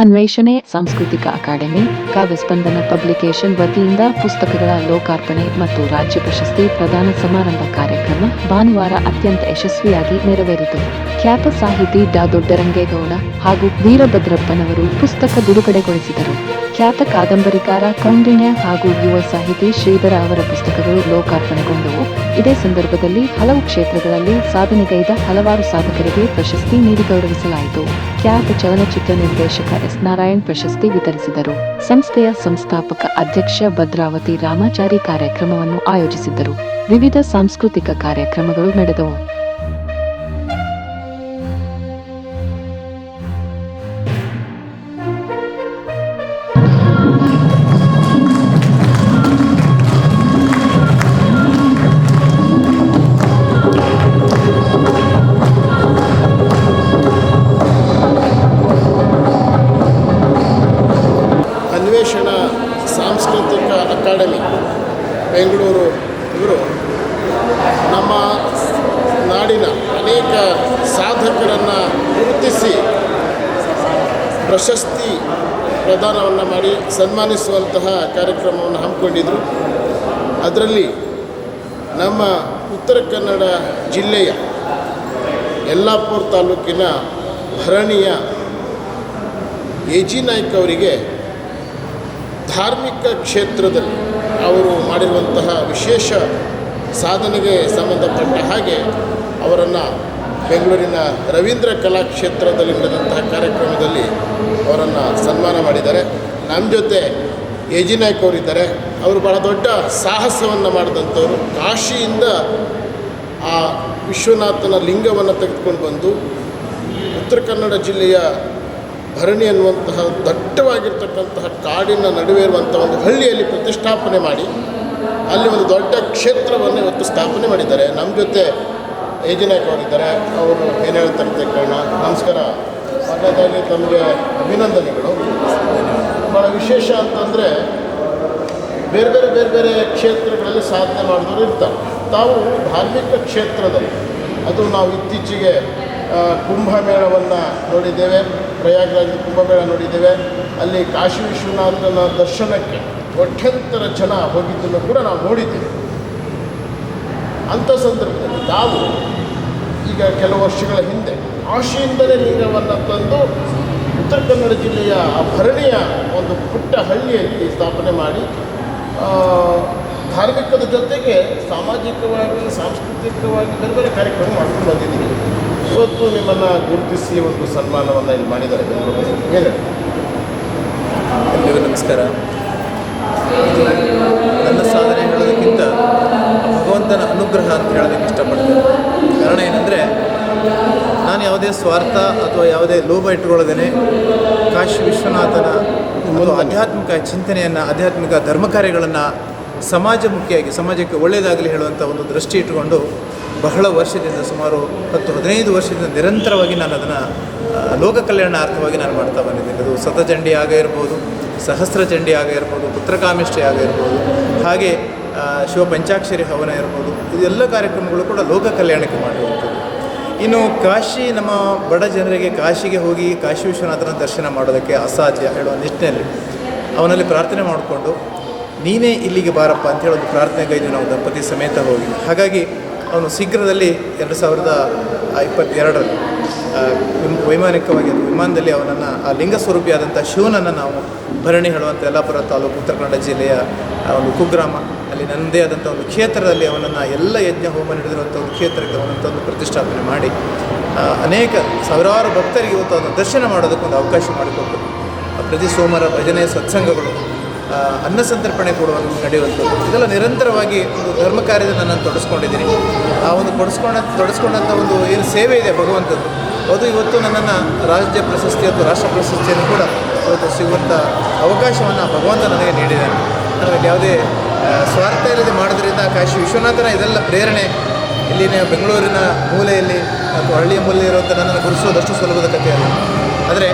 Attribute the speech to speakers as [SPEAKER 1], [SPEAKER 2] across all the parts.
[SPEAKER 1] ಅನ್ವೇಷಣೆ, ಸಾಂಸ್ಕೃತಿಕ academy, ಕಾವ್ಯಸ್ಪಂದನ publication ವತಿಯಿಂದ ಪುಸ್ತಕಗಳ ಲೋಕಾರ್ಪಣೆ ಮತ್ತು ರಾಜ್ಯ ಪ್ರಶಸ್ತಿ ಪ್ರದಾನ ಸಮಾರಂಭ ಕಾರ್ಯಕ್ರಮ ಭಾನುವಾರ ಅತ್ಯಂತ ಯಶಸ್ವಿಯಾಗಿ ನೆರವೇರಿತು. ಖ್ಯಾತ ಸಾಹಿತಿ ಡಾ ದೊಡ್ಡರಂಗೇಗೌಡ ಹಾಗೂ ವೀರಭದ್ರಪ್ಪನವರು ಪುಸ್ತಕ ಬಿಡುಗಡೆಗೊಳಿಸಿದರು. ಖ್ಯಾತ ಕಾದಂಬರಿಕಾರ, ಕೌಂಡಿಣ್ಯ ಹಾಗೂ ಯುವ ಸಾಹಿತಿ ಶ್ರೀಧರ ಅವರ ಪುಸ್ತಕಗಳು ಲೋಕಾರ್ಪಣೆಗೊಂಡವು. ಇದೇ ಸಂದರ್ಭದಲ್ಲಿ ಹಲವು ಕ್ಷೇತ್ರಗಳಲ್ಲಿ ಸಾಧನೆಗೈದ ಹಲವಾರು ಸಾಧಕರಿಗೆ ಪ್ರಶಸ್ತಿ ನೀಡಿ ಗೌರವಿಸಲಾಯಿತು. ಖ್ಯಾತ ಚಲನಚಿತ್ರ ನಿರ್ದೇಶಕ ಎಸ್. ನಾರಾಯಣ್ ಪ್ರಶಸ್ತಿ ವಿತರಿಸಿದರು. ಸಂಸ್ಥೆಯ ಸಂಸ್ಥಾಪಕ ಅಧ್ಯಕ್ಷ ಭದ್ರಾವತಿ ರಾಮಾಚಾರಿ ಕಾರ್ಯಕ್ರಮವನ್ನು ಆಯೋಜಿಸಿದ್ದರು. ವಿವಿಧ ಸಾಂಸ್ಕೃತಿಕ ಕಾರ್ಯಕ್ರಮಗಳು ನಡೆದವು.
[SPEAKER 2] ಬೆಂಗಳೂರು ಇವರು ನಮ್ಮ ನಾಡಿನ ಅನೇಕ ಸಾಧಕರನ್ನು ಗುರುತಿಸಿ ಪ್ರಶಸ್ತಿ ಪ್ರದಾನವನ್ನು ಮಾಡಿ ಸನ್ಮಾನಿಸುವಂತಹ ಕಾರ್ಯಕ್ರಮವನ್ನು ಹಮ್ಮಿಕೊಂಡಿದ್ದರು ಅದರಲ್ಲಿ ನಮ್ಮ ಉತ್ತರ ಕನ್ನಡ ಜಿಲ್ಲೆಯ ಯಲ್ಲಾಪುರ ತಾಲೂಕಿನ ಭರಣಿಯ ಎ ಜಿ ನಾಯ್ಕ್ ಅವರಿಗೆ ಧಾರ್ಮಿಕ ಕ್ಷೇತ್ರದಲ್ಲಿ ಅವರು ಮಾಡಿರುವಂತಹ ವಿಶೇಷ ಸಾಧನೆಗೆ ಸಂಬಂಧಪಟ್ಟ ಹಾಗೆ ಅವರನ್ನು ಬೆಂಗಳೂರಿನ ರವೀಂದ್ರ ಕಲಾಕ್ಷೇತ್ರದಲ್ಲಿ ನಡೆದಂತಹ ಕಾರ್ಯಕ್ರಮದಲ್ಲಿ ಅವರನ್ನು ಸನ್ಮಾನ ಮಾಡಿದ್ದಾರೆ. ನಮ್ಮ ಜೊತೆ ಎಜಿ ನಾಯ್ಕ್ ಅವರಿದ್ದಾರೆ. ಅವರು ಬಹಳ ದೊಡ್ಡ ಸಾಹಸವನ್ನು ಮಾಡಿದಂಥವ್ರು. ಕಾಶಿಯಿಂದ ಆ ವಿಶ್ವನಾಥನ ಲಿಂಗವನ್ನು ತೆಗೆದುಕೊಂಡು ಬಂದು ಉತ್ತರ ಕನ್ನಡ ಜಿಲ್ಲೆಯ ಭರಣಿ ಅನ್ನುವಂತಹ ದಟ್ಟವಾಗಿರ್ತಕ್ಕಂತಹ ಕಾಡಿನ ನಡುವೆ ಇರುವಂಥ ಒಂದು ಹಳ್ಳಿಯಲ್ಲಿ ಪ್ರತಿಷ್ಠಾಪನೆ ಮಾಡಿ, ಅಲ್ಲಿ ಒಂದು ದೊಡ್ಡ ಕ್ಷೇತ್ರವನ್ನು ಇವತ್ತು ಸ್ಥಾಪನೆ ಮಾಡಿದ್ದಾರೆ. ನಮ್ಮ ಜೊತೆ ಏಜನಾಯ್ಕ ಅವರಿದ್ದಾರೆ. ಅವರು ಏನು ಹೇಳ್ತಾರೆ ಕಾರಣ ನಮಸ್ಕಾರ. ಮೊದಲನೇದಾಗಿ ತಮಗೆ ಅಭಿನಂದನೆಗಳು. ಭಾಳ ವಿಶೇಷ ಅಂತಂದರೆ ಬೇರೆ ಬೇರೆ ಬೇರೆ ಬೇರೆ ಕ್ಷೇತ್ರಗಳಲ್ಲಿ ಸಾಧನೆ ಮಾಡಿದವರು ಇರ್ತಾರೆ. ತಾವು ಧಾರ್ಮಿಕ ಕ್ಷೇತ್ರದಲ್ಲಿ, ಅದು ನಾವು ಇತ್ತೀಚೆಗೆ ಕುಂಭಮೇಳವನ್ನು ನೋಡಿದ್ದೇವೆ. ಪ್ರಯಾಗ್ರಾಜ್ ಕುಂಭಮೇಳ ನೋಡಿದ್ದೇವೆ. ಅಲ್ಲಿ ಕಾಶಿ ವಿಶ್ವನಾಥನ ದರ್ಶನಕ್ಕೆ ಕೋಟ್ಯಂತರ ಜನ ಹೋಗಿದ್ದನ್ನು ಕೂಡ ನಾವು ನೋಡಿದ್ದೇವೆ. ಅಂಥ ಸಂದರ್ಭದಲ್ಲಿ ನಾವು ಈಗ ಕೆಲವು ವರ್ಷಗಳ ಹಿಂದೆ ಕಾಶಿಯಿಂದಲೇ ನೀರವನ್ನು ತಂದು ಉತ್ತರ ಕನ್ನಡ ಜಿಲ್ಲೆಯ ಭರಣಿಯ ಒಂದು ಪುಟ್ಟ ಹಳ್ಳಿಯಲ್ಲಿ ಸ್ಥಾಪನೆ ಮಾಡಿ ಧಾರ್ಮಿಕದ ಜೊತೆಗೆ ಸಾಮಾಜಿಕವಾಗಿ, ಸಾಂಸ್ಕೃತಿಕವಾಗಿ ಬೇರೆ ಬೇರೆ ಕಾರ್ಯಕ್ರಮ ಮಾಡ್ಕೊಂಡು ಬಂದಿದ್ದೀವಿ. ಇವತ್ತು ನಿಮ್ಮನ್ನು ಗುರುತಿಸಿ ಒಂದು ಸನ್ಮಾನವನ್ನು ಇಲ್ಲಿ ಮಾಡಿದ್ದಾರೆ ಎಲ್ಲರಿಗೂ ಹೇಳಿ?
[SPEAKER 3] ಎಲ್ರಿಗೂ ನಮಸ್ಕಾರ. ಇದು ನನ್ನ ಸಾಧನೆ ಹೇಳೋದಕ್ಕಿಂತ ಭಗವಂತನ ಅನುಗ್ರಹ ಅಂತ ಹೇಳೋದಕ್ಕೆ ಇಷ್ಟಪಡ್ತೇನೆ. ಕಾರಣ ಏನಂದರೆ ನಾನು ಯಾವುದೇ ಸ್ವಾರ್ಥ ಅಥವಾ ಯಾವುದೇ ಲೋಭ ಇಟ್ಟುಕೊಳ್ಳದೇನೆ ಕಾಶಿ ವಿಶ್ವನಾಥನ ಒಂದು ಆಧ್ಯಾತ್ಮಿಕ ಚಿಂತನೆಯನ್ನು ಆಧ್ಯಾತ್ಮಿಕ ಧರ್ಮ ಕಾರ್ಯಗಳನ್ನು ಸಮಾಜಮುಖಿಯಾಗಿ ಸಮಾಜಕ್ಕೆ ಒಳ್ಳೆಯದಾಗಲಿ ಹೇಳುವಂಥ ಒಂದು ದೃಷ್ಟಿ ಇಟ್ಟುಕೊಂಡು ಬಹಳ ವರ್ಷದಿಂದ ಸುಮಾರು ಹತ್ತು, ಹದಿನೈದು ವರ್ಷದಿಂದ ನಿರಂತರವಾಗಿ ನಾನು ಅದನ್ನು ಲೋಕ ಕಲ್ಯಾಣಾರ್ಥವಾಗಿ ನಾನು ಮಾಡ್ತಾ ಬಂದಿದ್ದೇನೆ. ಅದು ಸತಚಂಡಿ ಆಗ ಇರ್ಬೋದು, ಸಹಸ್ರ ಚಂಡಿ ಆಗ ಇರ್ಬೋದು, ಪುತ್ರಕಾಮಿಷ್ಠಿ ಆಗ ಇರ್ಬೋದು, ಹಾಗೆ ಶಿವ ಪಂಚಾಕ್ಷರಿ ಹವನ ಇರ್ಬೋದು ಇದೆಲ್ಲ ಕಾರ್ಯಕ್ರಮಗಳು ಕೂಡ ಲೋಕ ಕಲ್ಯಾಣಕ್ಕೆ ಮಾಡುವಂಥದ್ದು. ಇನ್ನು ಕಾಶಿ, ನಮ್ಮ ಬಡ ಜನರಿಗೆ ಕಾಶಿಗೆ ಹೋಗಿ ಕಾಶಿ ವಿಶ್ವನಾಥನ ದರ್ಶನ ಮಾಡೋದಕ್ಕೆ ಅಸಾಧ್ಯ ಹೇಳುವ ನಿಟ್ಟಿನಲ್ಲಿ ಅವನಲ್ಲಿ ಪ್ರಾರ್ಥನೆ ಮಾಡಿಕೊಂಡು ನೀನೇ ಇಲ್ಲಿಗೆ ಬಾರಪ್ಪ ಅಂತ ಒಂದು ಪ್ರಾರ್ಥನೆಗೈದು ನಾವು ದಂಪತಿ ಸಮೇತ ಹೋಗಿ. ಹಾಗಾಗಿ ಅವನು ಶೀಘ್ರದಲ್ಲಿ ಎರಡು ಸಾವಿರದ ಇಪ್ಪತ್ತೆರಡರಲ್ಲಿ ವೈಮಾನಿಕವಾಗಿ ವಿಮಾನದಲ್ಲಿ ಅವನನ್ನು, ಆ ಲಿಂಗ ಸ್ವರೂಪಿಯಾದಂಥ ಶಿವನನ್ನು ನಾವು ಭರಣಿ ಹೇಳುವಂಥ ಯಲ್ಲಾಪುರ ತಾಲೂಕು ಉತ್ತರ ಕನ್ನಡ ಜಿಲ್ಲೆಯ ಒಂದು ಕುಗ್ರಾಮ, ಅಲ್ಲಿ ನನ್ನದೇ ಆದಂಥ ಒಂದು ಕ್ಷೇತ್ರದಲ್ಲಿ ಅವನನ್ನು ಎಲ್ಲ ಯಜ್ಞ ಹೋಮ ನಡೆದಿರುವಂಥ ಒಂದು ಕ್ಷೇತ್ರಕ್ಕೆ ಅವನಂಥ ಒಂದು ಪ್ರತಿಷ್ಠಾಪನೆ ಮಾಡಿ ಅನೇಕ ಸಾವಿರಾರು ಭಕ್ತರಿಗೆ ಇವತ್ತು ಅದನ್ನು ದರ್ಶನ ಮಾಡೋದಕ್ಕೊಂದು ಅವಕಾಶ ಮಾಡಿಕೊಟ್ಟು ಪ್ರತಿ ಸೋಮವಾರ ಭಜನೆ ಸತ್ಸಂಗಗಳು ಅನ್ನ ಸಂತರ್ಪಣೆ ಕೊಡುವ ನಡೆಯುವಂಥದ್ದು. ಇದೆಲ್ಲ ನಿರಂತರವಾಗಿ ಒಂದು ಧರ್ಮ ಕಾರ್ಯದ ನನ್ನನ್ನು ತೊಡಸ್ಕೊಂಡಿದ್ದೀನಿ. ಆ ಒಂದು ಕೊಡಿಸ್ಕೊಂಡ ತೊಡಸ್ಕೊಂಡಂಥ ಒಂದು ಏನು ಸೇವೆ ಇದೆ ಭಗವಂತದ್ದು. ಅದು ಇವತ್ತು ನನ್ನನ್ನು ರಾಜ್ಯ ಪ್ರಶಸ್ತಿ ಅಥವಾ ರಾಷ್ಟ್ರ ಪ್ರಶಸ್ತಿಯನ್ನು ಕೂಡ ಇವತ್ತು ಸಿಗುವಂಥ ಅವಕಾಶವನ್ನು ಭಗವಂತ ನನಗೆ ನೀಡಿದ್ದಾನೆ ನನಗೆ ಯಾವುದೇ ಸ್ವಾರ್ಥ ಇಲ್ಲದೆ ಮಾಡೋದ್ರಿಂದ ಕಾಶಿ ವಿಶ್ವನಾಥನ ಇದೆಲ್ಲ ಪ್ರೇರಣೆ. ಇಲ್ಲಿನ ಬೆಂಗಳೂರಿನ ಮೂಲೆಯಲ್ಲಿ ಅಥವಾ ಹಳ್ಳಿಯ ಮೂಲೆಯಲ್ಲಿ ಇರುವಂಥ ನನ್ನನ್ನು ಗುರುಸೋದಷ್ಟು ಸುಲಭದ ಕಥೆ ಅಲ್ಲ. ಆದರೆ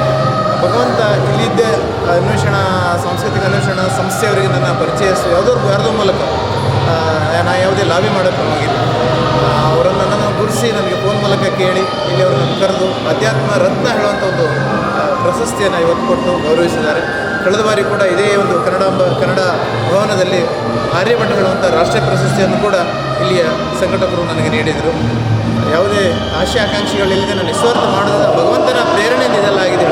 [SPEAKER 3] ಭಗವಂತ ಇಲ್ಲಿದ್ದೇ ಅನ್ವೇಷಣಾ, ಸಾಂಸ್ಕೃತಿಕ ಅನ್ವೇಷಣಾ ಸಂಸ್ಥೆಯವರಿಗೆ ನನ್ನ ಪರಿಚಯಿಸಿ ಯಾವುದೋ ಯಾರ್ದೋ ಮೂಲಕ. ನಾನು ಯಾವುದೇ ಲಾಬಿ ಮಾಡೋಕ್ಕೆ ಹೋಗಿಲ್ಲ. ಅವರನ್ನು ನನ್ನನ್ನು ಗುರುಸಿ ನನಗೆ ಫೋನ್ ಮೂಲಕ ಕೇಳಿ, ಇಲ್ಲಿ ಅವರನ್ನು ಕರೆದು ಅಧ್ಯಾತ್ಮ ರತ್ನ ಹೇಳುವಂಥ ಒಂದು ಪ್ರಶಸ್ತಿಯನ್ನು ಇವತ್ತು ಕೊಟ್ಟು ಗೌರವಿಸಿದ್ದಾರೆ. ಕಳೆದ ಬಾರಿ ಕೂಡ ಇದೇ ಒಂದು ಕನ್ನಡಾಂಬ, ಕನ್ನಡ ಭವನದಲ್ಲಿ ಆರ್ಯಭಟ ಹೇಳುವಂಥ ರಾಷ್ಟ್ರೀಯ ಪ್ರಶಸ್ತಿಯನ್ನು ಕೂಡ ಇಲ್ಲಿಯ ಸಂಘಟಕರು ನನಗೆ ನೀಡಿದರು. ಯಾವುದೇ ಆಶೆ ಆಕಾಂಕ್ಷೆಗಳಿಲ್ಲದೆ ನಾನು ನಿಸ್ವಾರ್ಥ ಮಾಡೋದ, ಭಗವಂತನ ಪ್ರೇರಣೆ ಇದೆಲ್ಲ ಆಗಿದೆ